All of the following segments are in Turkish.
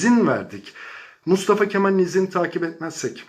izin verdik. Mustafa Kemal'in izini takip etmezsek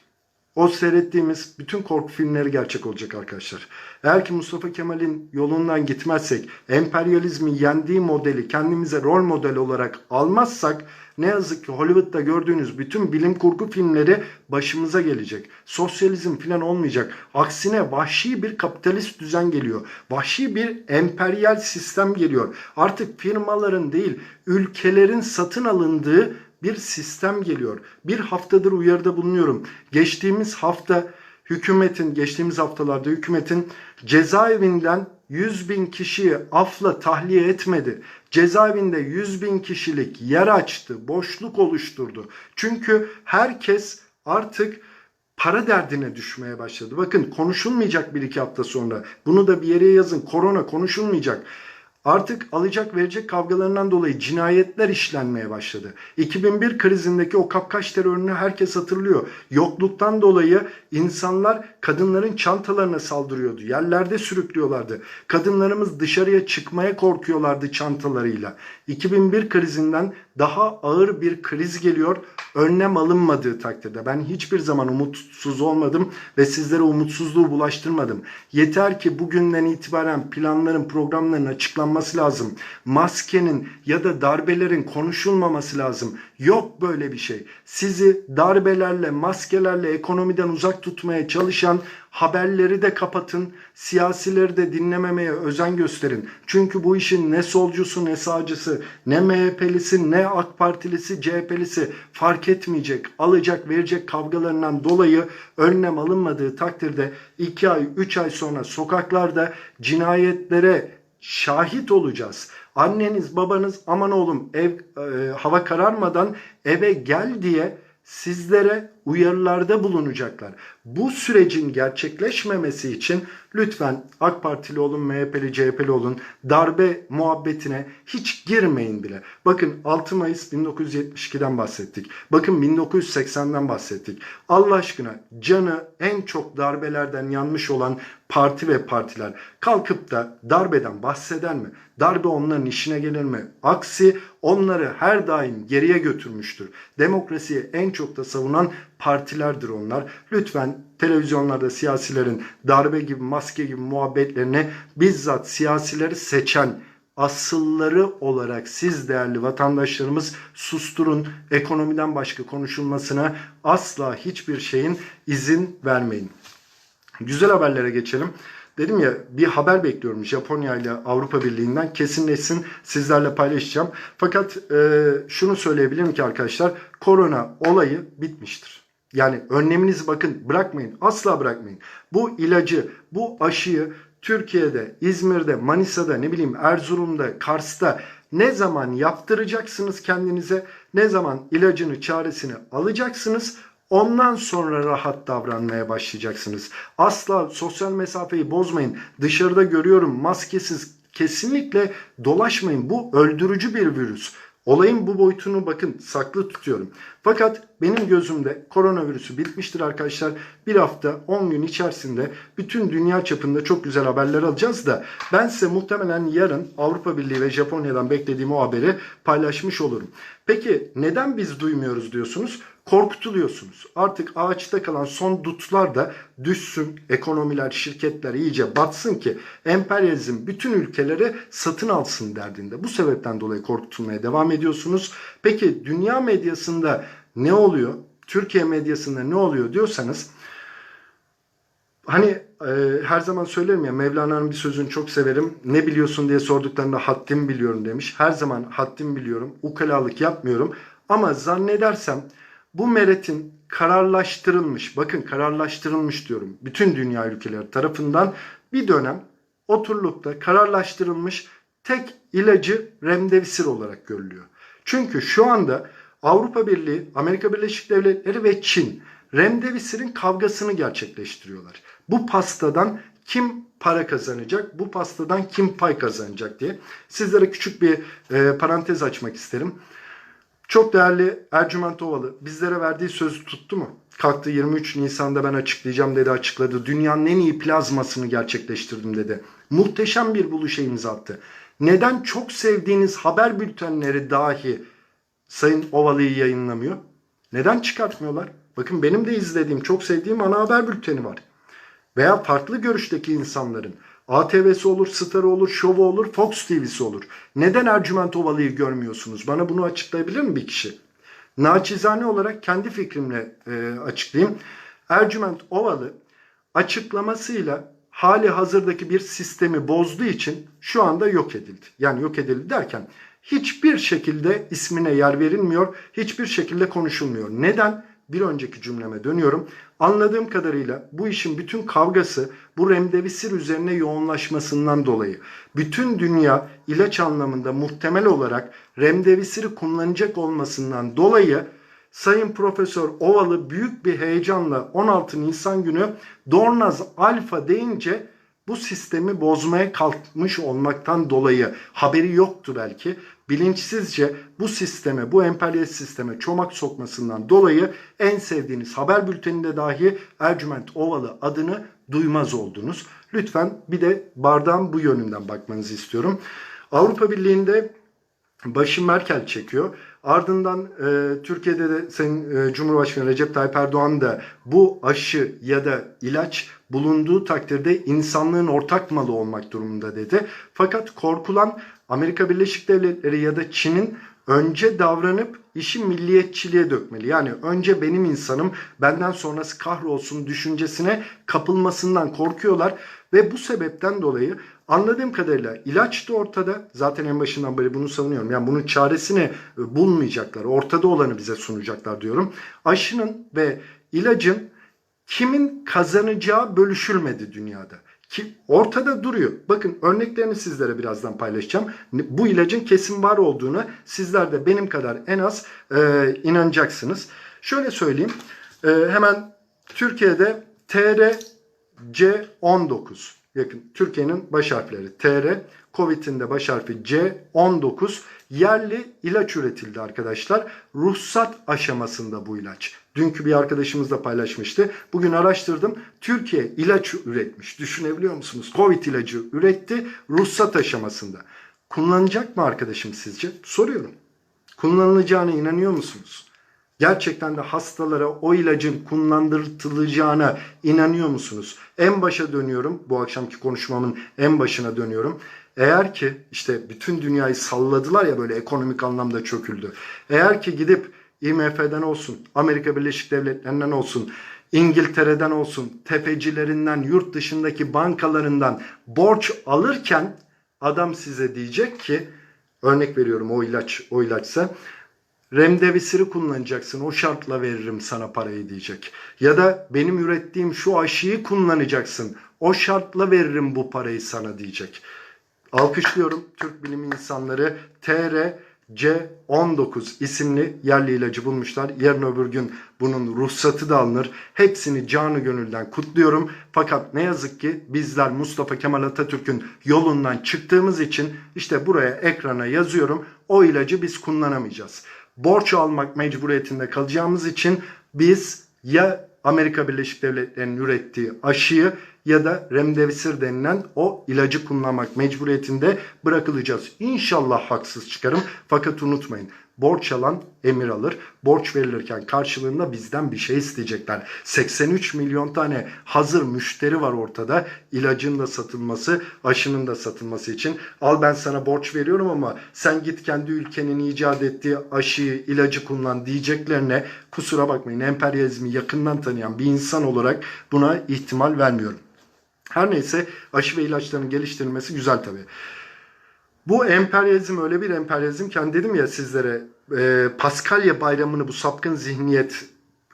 o seyrettiğimiz bütün korku filmleri gerçek olacak arkadaşlar. Eğer ki Mustafa Kemal'in yolundan gitmezsek, emperyalizmin yendiği modeli kendimize rol model olarak almazsak ne yazık ki Hollywood'da gördüğünüz bütün bilim kurgu filmleri başımıza gelecek. Sosyalizm falan olmayacak. Aksine vahşi bir kapitalist düzen geliyor. Vahşi bir emperyal sistem geliyor. Artık firmaların değil, ülkelerin satın alındığı bir sistem geliyor. Bir haftadır uyarıda bulunuyorum. Geçtiğimiz hafta hükümetin, geçtiğimiz haftalarda hükümetin cezaevinden 100 bin kişiyi afla tahliye etmedi. Cezaevinde 100 bin kişilik yer açtı, boşluk oluşturdu. Çünkü herkes artık para derdine düşmeye başladı. Bakın konuşulmayacak bir iki hafta sonra. Bunu da bir yere yazın. Korona konuşulmayacak. Artık alacak verecek kavgalarından dolayı cinayetler işlenmeye başladı. 2001 krizindeki o kapkaç terörünü herkes hatırlıyor. Yokluktan dolayı insanlar kadınların çantalarına saldırıyordu. Yerlerde sürüklüyorlardı. Kadınlarımız dışarıya çıkmaya korkuyorlardı çantalarıyla. 2001 krizinden daha ağır bir kriz geliyor. Önlem alınmadığı takdirde. Ben hiçbir zaman umutsuz olmadım ve sizlere umutsuzluğu bulaştırmadım. Yeter ki bugünden itibaren planların, programların açıklanması lazım. Maskenin ya da darbelerin konuşulmaması lazım. Yok böyle bir şey. Sizi darbelerle, maskelerle ekonomiden uzak tutmaya çalışan haberleri de kapatın. Siyasileri de dinlememeye özen gösterin. Çünkü bu işin ne solcusu ne sağcısı, ne MHP'lisi ne AK Partilisi, CHP'lisi fark etmeyecek. Alacak verecek kavgalarından dolayı önlem alınmadığı takdirde 2 ay 3 ay sonra sokaklarda cinayetlere şahit olacağız. Anneniz babanız aman oğlum ev e, hava kararmadan eve gel diye sizlere uyarılarda bulunacaklar. Bu sürecin gerçekleşmemesi için lütfen AK Partili olun, MHP'li, CHP'li olun darbe muhabbetine hiç girmeyin bile. Bakın 6 Mayıs 1972'den bahsettik. Bakın 1980'den bahsettik. Allah aşkına canı en çok darbelerden yanmış olan parti ve partiler kalkıp da darbeden bahseder mi? Darbe onların işine gelir mi? Aksi onları her daim geriye götürmüştür. Demokrasiyi en çok da savunan partilerdir onlar. Lütfen televizyonlarda siyasilerin darbe gibi maske gibi muhabbetlerini bizzat siyasileri seçen asılları olarak siz değerli vatandaşlarımız susturun. Ekonomiden başka konuşulmasına asla hiçbir şeyin izin vermeyin. Güzel haberlere geçelim. Dedim ya bir haber bekliyorum Japonya ile Avrupa Birliği'nden kesinleşsin sizlerle paylaşacağım. Fakat e, şunu söyleyebilirim ki arkadaşlar korona olayı bitmiştir. Yani önleminizi bakın bırakmayın asla bırakmayın. Bu ilacı bu aşıyı Türkiye'de, İzmir'de, Manisa'da, ne bileyim Erzurum'da, Kars'ta ne zaman yaptıracaksınız kendinize, ne zaman ilacını, çaresini alacaksınız, ondan sonra rahat davranmaya başlayacaksınız. Asla sosyal mesafeyi bozmayın. Dışarıda görüyorum maskesiz kesinlikle dolaşmayın. Bu öldürücü bir virüs. Olayın bu boyutunu bakın saklı tutuyorum. Fakat benim gözümde koronavirüsü bitmiştir arkadaşlar. Bir hafta 10 gün içerisinde bütün dünya çapında çok güzel haberler alacağız da ben size muhtemelen yarın Avrupa Birliği ve Japonya'dan beklediğim o haberi paylaşmış olurum. Peki neden biz duymuyoruz diyorsunuz? Korkutuluyorsunuz. Artık ağaçta kalan son dutlar da düşsün, ekonomiler, şirketler iyice batsın ki emperyalizm bütün ülkeleri satın alsın derdinde. Bu sebepten dolayı korkutulmaya devam ediyorsunuz. Peki dünya medyasında ne oluyor? Türkiye medyasında ne oluyor diyorsanız hani e, her zaman söylerim ya Mevlana'nın bir sözünü çok severim. Ne biliyorsun diye sorduklarında haddim biliyorum demiş. Her zaman haddim biliyorum. Ukalalık yapmıyorum. Ama zannedersem bu meretin kararlaştırılmış, bakın kararlaştırılmış diyorum. Bütün dünya ülkeleri tarafından bir dönem oturlukta kararlaştırılmış tek ilacı remdesivir olarak görülüyor. Çünkü şu anda Avrupa Birliği, Amerika Birleşik Devletleri ve Çin remdesivirin kavgasını gerçekleştiriyorlar. Bu pastadan kim para kazanacak, bu pastadan kim pay kazanacak diye sizlere küçük bir e, parantez açmak isterim. Çok değerli Ercüment Ovalı bizlere verdiği sözü tuttu mu? Kalktı 23 Nisan'da ben açıklayacağım dedi açıkladı. Dünyanın en iyi plazmasını gerçekleştirdim dedi. Muhteşem bir buluşa imza attı. Neden çok sevdiğiniz haber bültenleri dahi Sayın Ovalı'yı yayınlamıyor? Neden çıkartmıyorlar? Bakın benim de izlediğim, çok sevdiğim ana haber bülteni var. Veya farklı görüşteki insanların ATV'si olur, Star'ı olur, Show'u olur, Fox TV'si olur. Neden Ercüment Ovalı'yı görmüyorsunuz? Bana bunu açıklayabilir mi bir kişi? Naçizane olarak kendi fikrimle e, açıklayayım. Ercüment Ovalı açıklamasıyla hali hazırdaki bir sistemi bozduğu için şu anda yok edildi. Yani yok edildi derken hiçbir şekilde ismine yer verilmiyor, hiçbir şekilde konuşulmuyor. Neden? Bir önceki cümleme dönüyorum. Anladığım kadarıyla bu işin bütün kavgası bu remdesivir üzerine yoğunlaşmasından dolayı. Bütün dünya ilaç anlamında muhtemel olarak remdesiviri kullanacak olmasından dolayı Sayın Profesör Ovalı büyük bir heyecanla 16 Nisan günü Dornaz Alfa deyince bu sistemi bozmaya kalkmış olmaktan dolayı haberi yoktu belki. Bilinçsizce bu sisteme, bu emperyalist sisteme çomak sokmasından dolayı en sevdiğiniz haber bülteninde dahi Ercüment Ovalı adını duymaz oldunuz. Lütfen bir de bardağın bu yönünden bakmanızı istiyorum. Avrupa Birliği'nde başı Merkel çekiyor. Ardından e, Türkiye'de de Sayın e, Cumhurbaşkanı Recep Tayyip Erdoğan da bu aşı ya da ilaç bulunduğu takdirde insanlığın ortak malı olmak durumunda dedi. Fakat korkulan Amerika Birleşik Devletleri ya da Çin'in önce davranıp işi milliyetçiliğe dökmeli. Yani önce benim insanım benden sonrası kahrolsun düşüncesine kapılmasından korkuyorlar ve bu sebepten dolayı anladığım kadarıyla ilaç da ortada. Zaten en başından beri bunu savunuyorum. Yani bunun çaresini e, bulmayacaklar. Ortada olanı bize sunacaklar diyorum. Aşının ve ilacın kimin kazanacağı bölüşülmedi dünyada. Ki ortada duruyor. Bakın örneklerini sizlere birazdan paylaşacağım. Bu ilacın kesin var olduğunu sizler de benim kadar en az e, inanacaksınız. Şöyle söyleyeyim. E, hemen Türkiye'de TRC19 yakın Türkiye'nin baş harfleri TR, Covid'in de baş harfi C19 yerli ilaç üretildi arkadaşlar. Ruhsat aşamasında bu ilaç. Dünkü bir arkadaşımız da paylaşmıştı. Bugün araştırdım. Türkiye ilaç üretmiş. Düşünebiliyor musunuz? Covid ilacı üretti ruhsat aşamasında. Kullanacak mı arkadaşım sizce? Soruyorum. Kullanılacağına inanıyor musunuz? Gerçekten de hastalara o ilacın kullandırtılacağına inanıyor musunuz? En başa dönüyorum. Bu akşamki konuşmamın en başına dönüyorum. Eğer ki işte bütün dünyayı salladılar ya böyle ekonomik anlamda çöküldü. Eğer ki gidip IMF'den olsun, Amerika Birleşik Devletleri'nden olsun, İngiltere'den olsun, tefecilerinden, yurt dışındaki bankalarından borç alırken adam size diyecek ki örnek veriyorum o ilaç o ilaçsa Remdevisir'i kullanacaksın. O şartla veririm sana parayı diyecek. Ya da benim ürettiğim şu aşıyı kullanacaksın. O şartla veririm bu parayı sana diyecek. Alkışlıyorum Türk bilim insanları TR C19 isimli yerli ilacı bulmuşlar. Yarın öbür gün bunun ruhsatı da alınır. Hepsini canı gönülden kutluyorum. Fakat ne yazık ki bizler Mustafa Kemal Atatürk'ün yolundan çıktığımız için işte buraya ekrana yazıyorum. O ilacı biz kullanamayacağız. Borç almak mecburiyetinde kalacağımız için biz ya Amerika Birleşik Devletleri'nin ürettiği aşıyı ya da remdesivir denilen o ilacı kullanmak mecburiyetinde bırakılacağız. İnşallah haksız çıkarım. Fakat unutmayın borç alan emir alır. Borç verilirken karşılığında bizden bir şey isteyecekler. 83 milyon tane hazır müşteri var ortada. İlacın da satılması, aşının da satılması için. Al ben sana borç veriyorum ama sen git kendi ülkenin icat ettiği aşıyı, ilacı kullan diyeceklerine kusura bakmayın emperyalizmi yakından tanıyan bir insan olarak buna ihtimal vermiyorum. Her neyse aşı ve ilaçların geliştirilmesi güzel tabii. Bu emperyalizm öyle bir emperyalizm ki hani dedim ya sizlere e, Paskalya bayramını bu sapkın zihniyet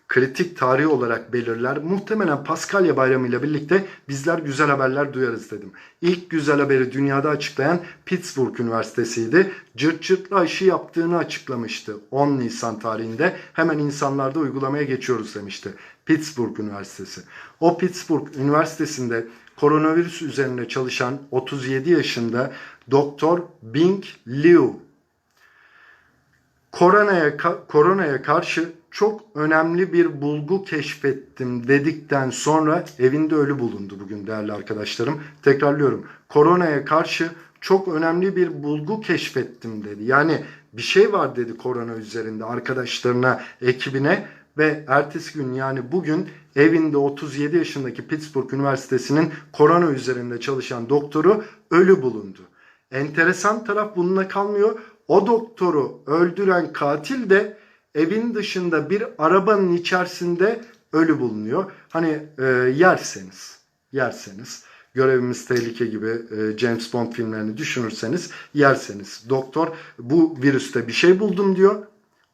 kritik tarih olarak belirler. Muhtemelen Paskalya bayramı ile birlikte bizler güzel haberler duyarız dedim. İlk güzel haberi dünyada açıklayan Pittsburgh Üniversitesi'ydi. Cırt cırtlı aşı yaptığını açıklamıştı 10 Nisan tarihinde. Hemen insanlarda uygulamaya geçiyoruz demişti. Pittsburgh Üniversitesi. O Pittsburgh Üniversitesi'nde koronavirüs üzerine çalışan 37 yaşında Doktor Bing Liu koronaya koronaya karşı çok önemli bir bulgu keşfettim dedikten sonra evinde ölü bulundu bugün değerli arkadaşlarım. Tekrarlıyorum. Koronaya karşı çok önemli bir bulgu keşfettim dedi. Yani bir şey var dedi korona üzerinde arkadaşlarına, ekibine ve ertesi gün yani bugün evinde 37 yaşındaki Pittsburgh Üniversitesi'nin korona üzerinde çalışan doktoru ölü bulundu. Enteresan taraf bununla kalmıyor. O doktoru öldüren katil de evin dışında bir arabanın içerisinde ölü bulunuyor. Hani e, yerseniz, yerseniz görevimiz tehlike gibi e, James Bond filmlerini düşünürseniz yerseniz. Doktor bu virüste bir şey buldum diyor.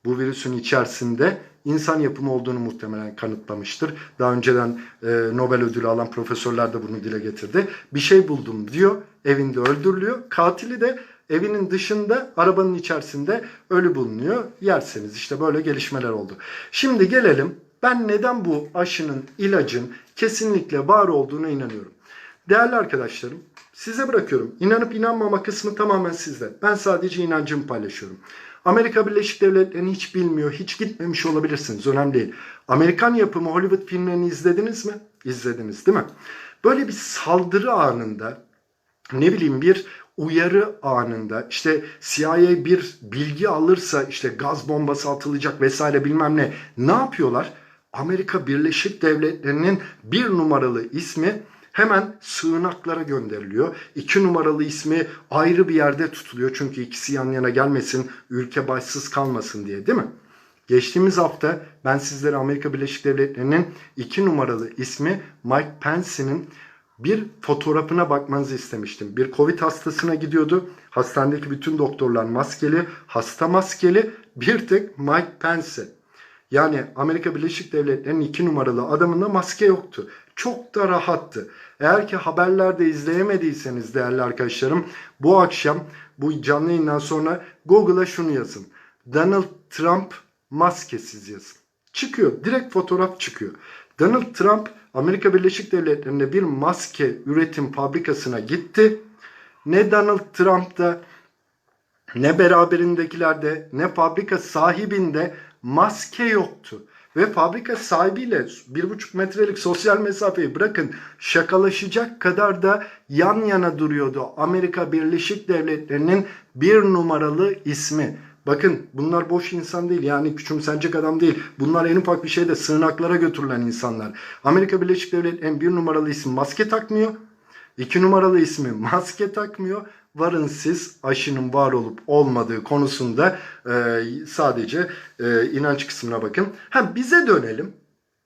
Bu virüsün içerisinde insan yapımı olduğunu muhtemelen kanıtlamıştır. Daha önceden e, Nobel ödülü alan profesörler de bunu dile getirdi. Bir şey buldum diyor. Evinde öldürülüyor. Katili de evinin dışında arabanın içerisinde ölü bulunuyor. Yerseniz işte böyle gelişmeler oldu. Şimdi gelelim ben neden bu aşının ilacın kesinlikle var olduğuna inanıyorum. Değerli arkadaşlarım size bırakıyorum. İnanıp inanmama kısmı tamamen sizde. Ben sadece inancımı paylaşıyorum. Amerika Birleşik Devletleri'ni hiç bilmiyor, hiç gitmemiş olabilirsiniz. Önemli değil. Amerikan yapımı Hollywood filmlerini izlediniz mi? İzlediniz değil mi? Böyle bir saldırı anında ne bileyim bir uyarı anında işte CIA bir bilgi alırsa işte gaz bombası atılacak vesaire bilmem ne ne yapıyorlar? Amerika Birleşik Devletleri'nin bir numaralı ismi hemen sığınaklara gönderiliyor. İki numaralı ismi ayrı bir yerde tutuluyor. Çünkü ikisi yan yana gelmesin, ülke başsız kalmasın diye değil mi? Geçtiğimiz hafta ben sizlere Amerika Birleşik Devletleri'nin iki numaralı ismi Mike Pence'nin bir fotoğrafına bakmanızı istemiştim. Bir Covid hastasına gidiyordu. Hastanedeki bütün doktorlar maskeli, hasta maskeli. Bir tek Mike Pence. Yani Amerika Birleşik Devletleri'nin iki numaralı adamında maske yoktu. Çok da rahattı. Eğer ki haberlerde izleyemediyseniz değerli arkadaşlarım bu akşam bu canlı yayından sonra Google'a şunu yazın. Donald Trump maskesiz yazın. Çıkıyor. Direkt fotoğraf çıkıyor. Donald Trump Amerika Birleşik Devletleri'nde bir maske üretim fabrikasına gitti. Ne Donald Trump'ta ne beraberindekilerde ne fabrika sahibinde maske yoktu. Ve fabrika sahibiyle bir buçuk metrelik sosyal mesafeyi bırakın şakalaşacak kadar da yan yana duruyordu. Amerika Birleşik Devletleri'nin bir numaralı ismi. Bakın bunlar boş insan değil yani küçümsenecek adam değil. Bunlar en ufak bir şeyde sığınaklara götürülen insanlar. Amerika Birleşik Devletleri'nin bir numaralı ismi maske takmıyor. İki numaralı ismi maske takmıyor. Varın siz aşının var olup olmadığı konusunda e, sadece e, inanç kısmına bakın. Ha bize dönelim.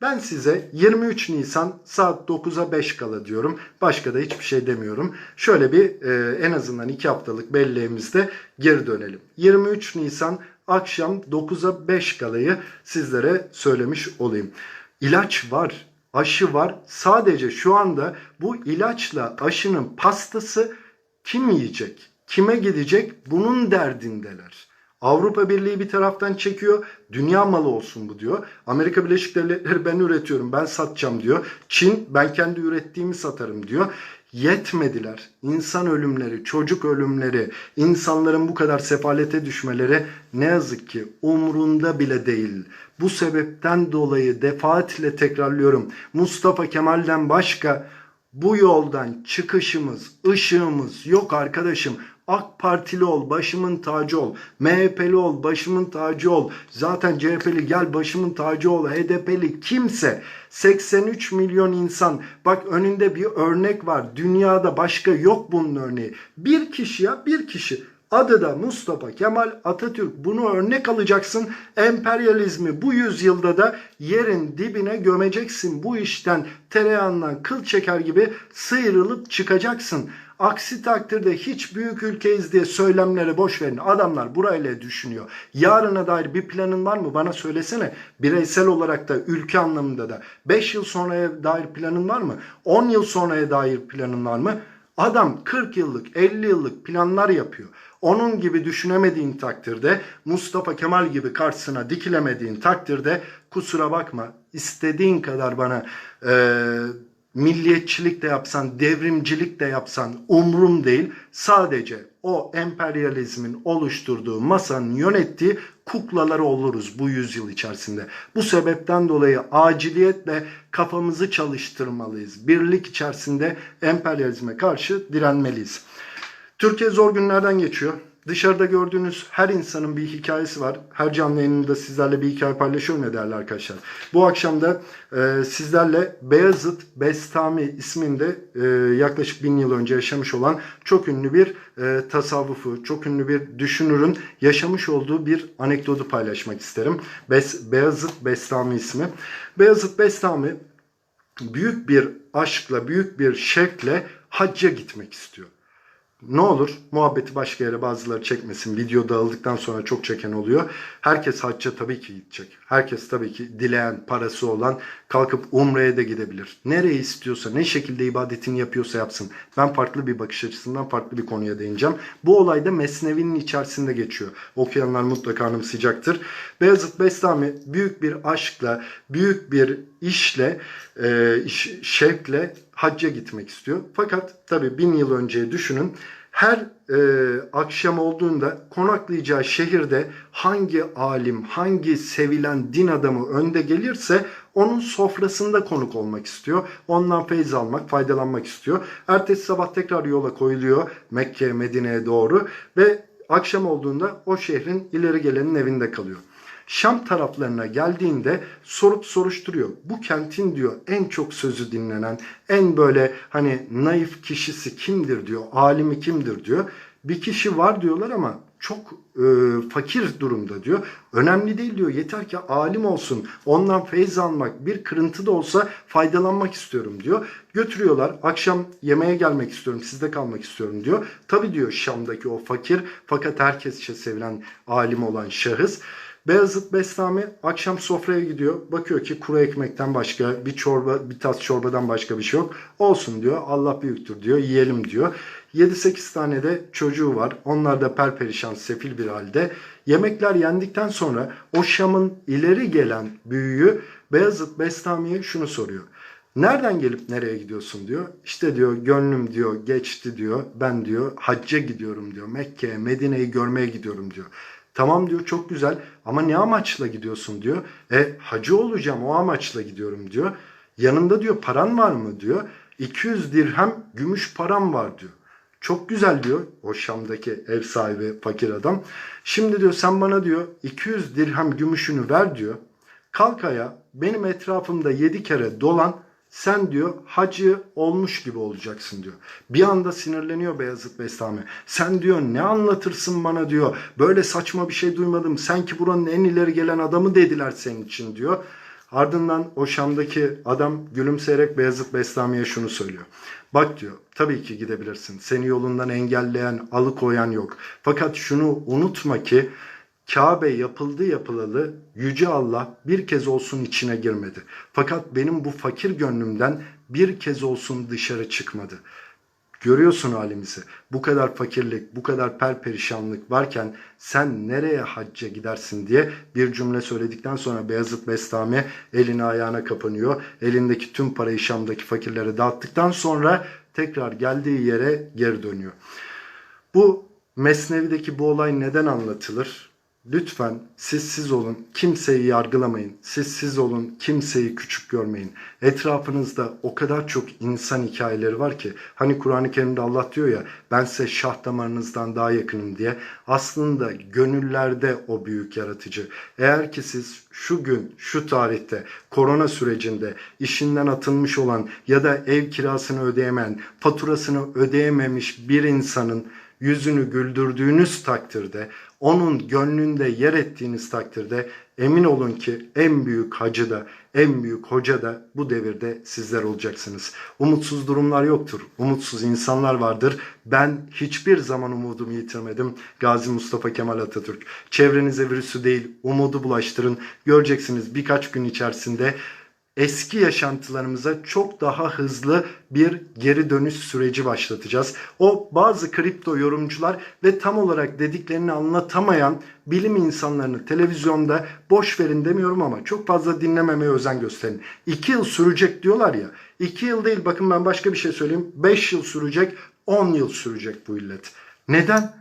Ben size 23 Nisan saat 9'a 5 kala diyorum. Başka da hiçbir şey demiyorum. Şöyle bir e, en azından 2 haftalık belleğimizde geri dönelim. 23 Nisan akşam 9'a 5 kalayı sizlere söylemiş olayım. İlaç var, aşı var. Sadece şu anda bu ilaçla aşının pastası kim yiyecek? Kime gidecek? Bunun derdindeler. Avrupa Birliği bir taraftan çekiyor. Dünya malı olsun bu diyor. Amerika Birleşik Devletleri ben üretiyorum, ben satacağım diyor. Çin ben kendi ürettiğimi satarım diyor. Yetmediler. İnsan ölümleri, çocuk ölümleri, insanların bu kadar sefalete düşmeleri ne yazık ki umrunda bile değil. Bu sebepten dolayı defaatle tekrarlıyorum. Mustafa Kemal'den başka bu yoldan çıkışımız, ışığımız yok arkadaşım. AK Partili ol, başımın tacı ol. MHP'li ol, başımın tacı ol. Zaten CHP'li gel başımın tacı ol. HDP'li kimse 83 milyon insan. Bak önünde bir örnek var. Dünyada başka yok bunun örneği. Bir kişi ya bir kişi. Adı da Mustafa Kemal Atatürk. Bunu örnek alacaksın. Emperyalizmi bu yüzyılda da yerin dibine gömeceksin. Bu işten tereyağından kıl çeker gibi sıyrılıp çıkacaksın. Aksi takdirde hiç büyük ülkeyiz diye söylemleri boş verin. Adamlar burayla düşünüyor. Yarına dair bir planın var mı? Bana söylesene. Bireysel olarak da ülke anlamında da. 5 yıl sonraya dair planın var mı? 10 yıl sonraya dair planın var mı? Adam 40 yıllık, 50 yıllık planlar yapıyor. Onun gibi düşünemediğin takdirde, Mustafa Kemal gibi karşısına dikilemediğin takdirde kusura bakma istediğin kadar bana e, milliyetçilik de yapsan, devrimcilik de yapsan umrum değil. Sadece o emperyalizmin oluşturduğu masanın yönettiği kuklaları oluruz bu yüzyıl içerisinde. Bu sebepten dolayı aciliyetle kafamızı çalıştırmalıyız. Birlik içerisinde emperyalizme karşı direnmeliyiz. Türkiye zor günlerden geçiyor. Dışarıda gördüğünüz her insanın bir hikayesi var. Her canlı yayınında sizlerle bir hikaye paylaşıyorum ya değerli arkadaşlar. Bu akşam da e, sizlerle Beyazıt Bestami isminde e, yaklaşık bin yıl önce yaşamış olan çok ünlü bir e, tasavvufu, çok ünlü bir düşünürün yaşamış olduğu bir anekdotu paylaşmak isterim. Bes, Beyazıt Bestami ismi. Beyazıt Bestami büyük bir aşkla, büyük bir şevkle hacca gitmek istiyor. Ne olur muhabbeti başka yere bazıları çekmesin. Video dağıldıktan sonra çok çeken oluyor. Herkes hacca tabii ki gidecek. Herkes tabii ki dileyen, parası olan kalkıp umreye de gidebilir. Nereye istiyorsa, ne şekilde ibadetini yapıyorsa yapsın. Ben farklı bir bakış açısından farklı bir konuya değineceğim. Bu olay da Mesnevi'nin içerisinde geçiyor. Okuyanlar mutlaka anımsayacaktır. Beyazıt Bestami büyük bir aşkla, büyük bir işle, e, şevkle hacca gitmek istiyor. Fakat tabii bin yıl önceye düşünün. Her e, akşam olduğunda konaklayacağı şehirde hangi alim, hangi sevilen din adamı önde gelirse onun sofrasında konuk olmak istiyor. Ondan feyz almak, faydalanmak istiyor. Ertesi sabah tekrar yola koyuluyor Mekke, Medine'ye doğru ve akşam olduğunda o şehrin ileri gelenin evinde kalıyor. Şam taraflarına geldiğinde sorup soruşturuyor. Bu kentin diyor en çok sözü dinlenen, en böyle hani naif kişisi kimdir diyor, alimi kimdir diyor. Bir kişi var diyorlar ama çok e, fakir durumda diyor. Önemli değil diyor. Yeter ki alim olsun. Ondan feyz almak, bir kırıntı da olsa faydalanmak istiyorum diyor. Götürüyorlar. Akşam yemeğe gelmek istiyorum. Sizde kalmak istiyorum diyor. Tabii diyor Şam'daki o fakir fakat herkesçe sevilen alim olan şahıs. Beyazıt Bestami akşam sofraya gidiyor. Bakıyor ki kuru ekmekten başka bir çorba, bir tas çorbadan başka bir şey yok. Olsun diyor. Allah büyüktür diyor. Yiyelim diyor. 7-8 tane de çocuğu var. Onlar da perperişan, sefil bir halde. Yemekler yendikten sonra o Şam'ın ileri gelen büyüğü Beyazıt Bestami'ye şunu soruyor. Nereden gelip nereye gidiyorsun diyor. İşte diyor gönlüm diyor geçti diyor. Ben diyor hacca gidiyorum diyor. Mekke, Medine'yi görmeye gidiyorum diyor. Tamam diyor çok güzel ama ne amaçla gidiyorsun diyor. E hacı olacağım o amaçla gidiyorum diyor. Yanında diyor paran var mı diyor. 200 dirhem gümüş param var diyor. Çok güzel diyor o Şam'daki ev sahibi fakir adam. Şimdi diyor sen bana diyor 200 dirhem gümüşünü ver diyor. Kalk ayağa benim etrafımda 7 kere dolan sen diyor hacı olmuş gibi olacaksın diyor. Bir anda sinirleniyor Beyazıt Bestami. Sen diyor ne anlatırsın bana diyor. Böyle saçma bir şey duymadım. Sen ki buranın en ileri gelen adamı dediler senin için diyor. Ardından o Şam'daki adam gülümseyerek Beyazıt Bestami'ye şunu söylüyor. Bak diyor tabii ki gidebilirsin. Seni yolundan engelleyen, alıkoyan yok. Fakat şunu unutma ki Kabe yapıldı yapılalı Yüce Allah bir kez olsun içine girmedi. Fakat benim bu fakir gönlümden bir kez olsun dışarı çıkmadı. Görüyorsun halimizi. Bu kadar fakirlik, bu kadar perperişanlık varken sen nereye hacca gidersin diye bir cümle söyledikten sonra Beyazıt Bestami eline ayağına kapanıyor. Elindeki tüm parayı Şam'daki fakirlere dağıttıktan sonra tekrar geldiği yere geri dönüyor. Bu Mesnevi'deki bu olay neden anlatılır? Lütfen siz siz olun, kimseyi yargılamayın. Siz siz olun, kimseyi küçük görmeyin. Etrafınızda o kadar çok insan hikayeleri var ki hani Kur'an-ı Kerim'de Allah diyor ya ben size şah damarınızdan daha yakınım diye. Aslında gönüllerde o büyük yaratıcı. Eğer ki siz şu gün, şu tarihte, korona sürecinde işinden atılmış olan ya da ev kirasını ödeyemeyen, faturasını ödeyememiş bir insanın yüzünü güldürdüğünüz takdirde, onun gönlünde yer ettiğiniz takdirde emin olun ki en büyük hacı da, en büyük hoca da bu devirde sizler olacaksınız. Umutsuz durumlar yoktur. Umutsuz insanlar vardır. Ben hiçbir zaman umudumu yitirmedim. Gazi Mustafa Kemal Atatürk. Çevrenize virüsü değil, umudu bulaştırın. Göreceksiniz birkaç gün içerisinde eski yaşantılarımıza çok daha hızlı bir geri dönüş süreci başlatacağız. O bazı kripto yorumcular ve tam olarak dediklerini anlatamayan bilim insanlarını televizyonda boş verin demiyorum ama çok fazla dinlememeye özen gösterin. 2 yıl sürecek diyorlar ya. 2 yıl değil bakın ben başka bir şey söyleyeyim. 5 yıl sürecek, 10 yıl sürecek bu illet. Neden?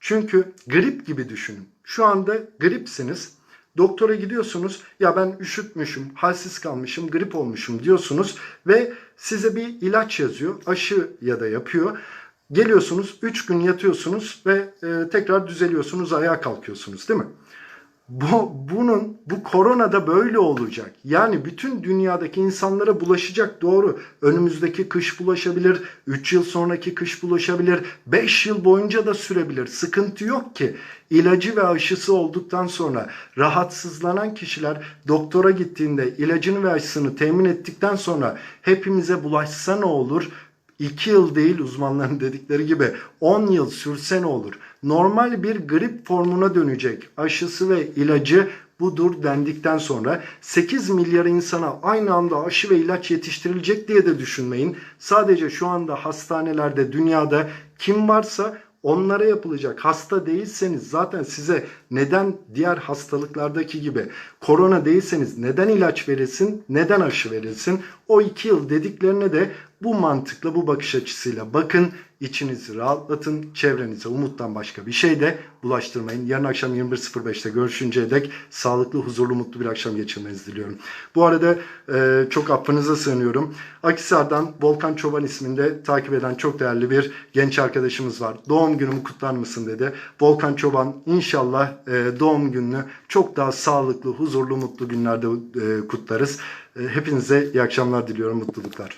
Çünkü grip gibi düşünün. Şu anda gripsiniz. Doktora gidiyorsunuz ya ben üşütmüşüm, halsiz kalmışım, grip olmuşum diyorsunuz ve size bir ilaç yazıyor. Aşı ya da yapıyor. Geliyorsunuz 3 gün yatıyorsunuz ve e, tekrar düzeliyorsunuz ayağa kalkıyorsunuz değil mi? Bu, bunun bu korona da böyle olacak. Yani bütün dünyadaki insanlara bulaşacak doğru. Önümüzdeki kış bulaşabilir, 3 yıl sonraki kış bulaşabilir, 5 yıl boyunca da sürebilir. Sıkıntı yok ki. İlacı ve aşısı olduktan sonra rahatsızlanan kişiler doktora gittiğinde ilacını ve aşısını temin ettikten sonra hepimize bulaşsa ne olur? 2 yıl değil uzmanların dedikleri gibi 10 yıl sürse ne olur? Normal bir grip formuna dönecek aşısı ve ilacı budur dendikten sonra 8 milyar insana aynı anda aşı ve ilaç yetiştirilecek diye de düşünmeyin. Sadece şu anda hastanelerde dünyada kim varsa onlara yapılacak. Hasta değilseniz zaten size neden diğer hastalıklardaki gibi korona değilseniz neden ilaç verilsin, neden aşı verilsin? O iki yıl dediklerine de bu mantıkla, bu bakış açısıyla bakın, içinizi rahatlatın, çevrenize umuttan başka bir şey de bulaştırmayın. Yarın akşam 21.05'te görüşünceye dek sağlıklı, huzurlu, mutlu bir akşam geçirmenizi diliyorum. Bu arada e, çok affınıza sığınıyorum. Akisar'dan Volkan Çoban isminde takip eden çok değerli bir genç arkadaşımız var. Doğum günümü kutlar mısın dedi. Volkan Çoban inşallah e, doğum gününü çok daha sağlıklı, huzurlu, mutlu günlerde e, kutlarız. E, hepinize iyi akşamlar diliyorum, mutluluklar.